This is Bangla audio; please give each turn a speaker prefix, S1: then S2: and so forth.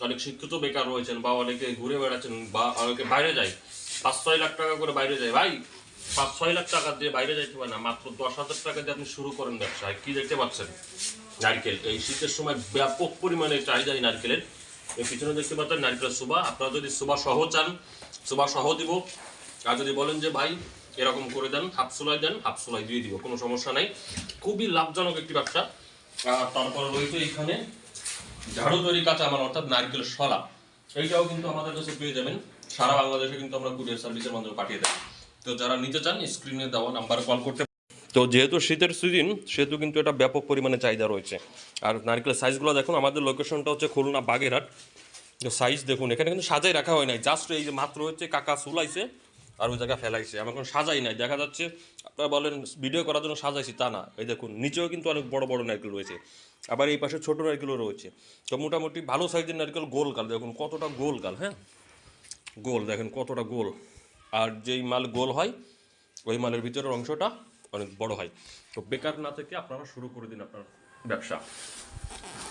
S1: অনেকে শিক্ষিত বেকার রয়েছেন বা অনেকে ঘুরে বেড়াচ্ছেন বা অনেকে বাইরে যায়। পাঁচ, ছয় লাখ টাকা করে বাইরে যায়। ভাই, পাঁচ, ছয় লাখ টাকা দিয়ে বাইরে যাইতে পারে না, মাত্র দশ হাজার টাকা দিয়ে আপনি শুরু করেন ব্যবসায়। কি দেখতে পাচ্ছেন? নারকেল। এই শীতের সময় ব্যাপক পরিমাণে চাহিদা এই নারকেলের। এই পিছনে দেখতে পাচ্ছেন নারকেলের সুবা। আপনারা যদি সুবা সহ চান, সুবা সহ দিব। আর যদি বলেন যে, ভাই এরকম করে দেন হাফ সোলাই দেন হাফ সোলাই দিয়ে দিব, কোনো সমস্যা নাই। খুবই লাভজনক একটি ব্যবসা। তারপরে রয়েছে এখানে ঝাড়ু তৈরি কাঁচা আমার অর্থাৎ নারকেলের শলা। এইটাও কিন্তু আমাদের কাছে পেয়ে যাবেন। সারা বাংলাদেশে কিন্তু আমরা কুরিয়ার সার্ভিসের মাধ্যমে পাঠিয়ে দেয় তো যারা নিতে চান, স্ক্রিনে দেওয়া নাম্বারে কল করতে তো যেহেতু শীতের সিজন, সেহেতু কিন্তু এটা ব্যাপক পরিমাণে চাহিদা রয়েছে। আর নারকেলের সাইজগুলো দেখুন, আমাদের লোকেশনটা হচ্ছে খুলনা বাগেরহাট। সাইজ দেখুন, এখানে কিন্তু সাজাই রাখা হয় নাই। জাস্ট এই যে মাত্র হচ্ছে কাকা সুলাইছে আর ওই জায়গায় ফেলাইছে আমার কোনো সাজাই নাই। দেখা যাচ্ছে, আপনারা বলেন ভিডিও করার জন্য সাজাইছি, তা না। এই দেখুন, নিচেও কিন্তু অনেক বড় বড় নারকেল রয়েছে। আবার এই পাশে ছোট নারকেলও রয়েছে। তো মোটামুটি ভালো সাইজের নারকেল গোল কাল দেখুন, কতটা গোল কাল হ্যাঁ? গোল, দেখেন, কতটা গোল। আর যেই মাল গোল হয়, ওই মালের ভিতরের অংশটা অনেক বড় হয়। তো বেকার না থেকে আপনারা শুরু করে দিন আপনার ব্যবসা।